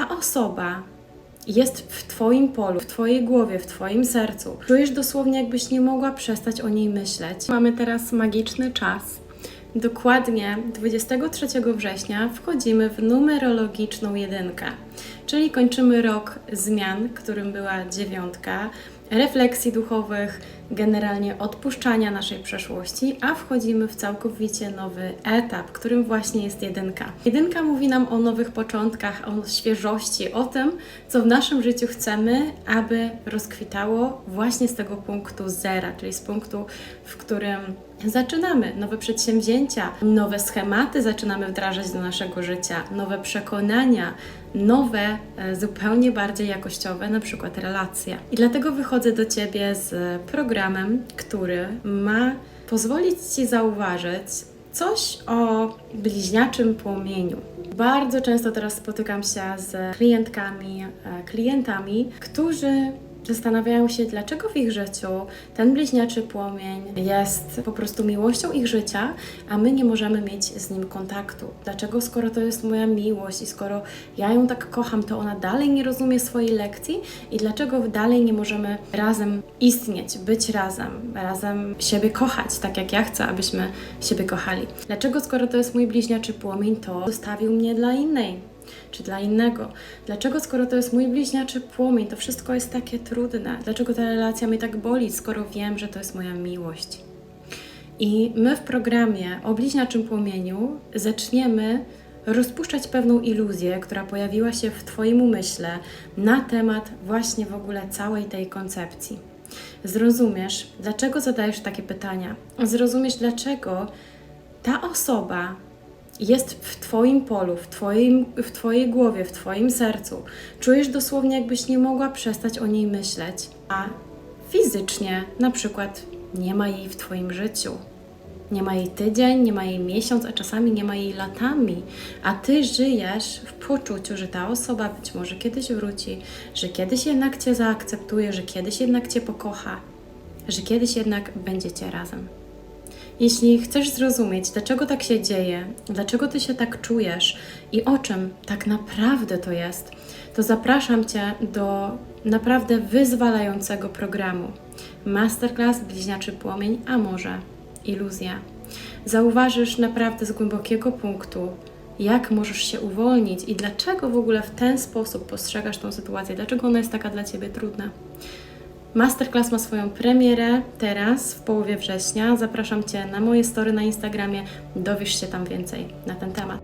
ta osoba jest w Twoim polu, w Twojej głowie, w Twoim sercu. Czujesz dosłownie, jakbyś nie mogła przestać o niej myśleć. Mamy teraz magiczny czas. Dokładnie 23 września wchodzimy w numerologiczną jedynkę, czyli kończymy rok zmian, którym była dziewiątka, refleksji duchowych, generalnie odpuszczania naszej przeszłości, a wchodzimy w całkowicie nowy etap, którym właśnie jest jedynka. Jedynka mówi nam o nowych początkach, o świeżości, o tym, co w naszym życiu chcemy, aby rozkwitało właśnie z tego punktu zera, czyli z punktu, w którym zaczynamy nowe przedsięwzięcia, nowe schematy zaczynamy wdrażać do naszego życia, nowe przekonania, nowe, e, zupełnie bardziej jakościowe, na przykład relacje. I dlatego wychodzę do Ciebie z programem, który ma pozwolić Ci zauważyć coś o bliźniaczym płomieniu. Bardzo często teraz spotykam się z klientkami, e, klientami, którzy zastanawiają się, dlaczego w ich życiu ten bliźniaczy płomień jest po prostu miłością ich życia, a my nie możemy mieć z nim kontaktu. Dlaczego, skoro to jest moja miłość i skoro ja ją tak kocham, to ona dalej nie rozumie swojej lekcji i dlaczego dalej nie możemy razem istnieć, być razem, razem siebie kochać, tak jak ja chcę, abyśmy siebie kochali. Dlaczego, skoro to jest mój bliźniaczy płomień, to zostawił mnie dla innej? Czy dla innego. Dlaczego, skoro to jest mój bliźniaczy płomień, to wszystko jest takie trudne? Dlaczego ta relacja mnie tak boli, skoro wiem, że to jest moja miłość? I my w programie o bliźniaczym płomieniu zaczniemy rozpuszczać pewną iluzję, która pojawiła się w Twoim umyśle na temat właśnie w ogóle całej tej koncepcji. Zrozumiesz, dlaczego zadajesz takie pytania. Zrozumiesz, dlaczego ta osoba jest w Twoim polu, w, twoim, w Twojej głowie, w Twoim sercu. Czujesz dosłownie, jakbyś nie mogła przestać o niej myśleć, a fizycznie na przykład nie ma jej w Twoim życiu. Nie ma jej tydzień, nie ma jej miesiąc, a czasami nie ma jej latami, a ty żyjesz w poczuciu, że ta osoba być może kiedyś wróci, że kiedyś jednak cię zaakceptuje, że kiedyś jednak cię pokocha, że kiedyś jednak będziecie razem. Jeśli chcesz zrozumieć, dlaczego tak się dzieje, dlaczego ty się tak czujesz i o czym tak naprawdę to jest, to zapraszam cię do naprawdę wyzwalającego programu. Masterclass Bliźniaczy Płomień, a może iluzja. Zauważysz naprawdę z głębokiego punktu, jak możesz się uwolnić i dlaczego w ogóle w ten sposób postrzegasz tą sytuację, dlaczego ona jest taka dla ciebie trudna. Masterclass ma swoją premierę teraz, w połowie września. Zapraszam Cię na moje story na Instagramie. Dowiesz się tam więcej na ten temat.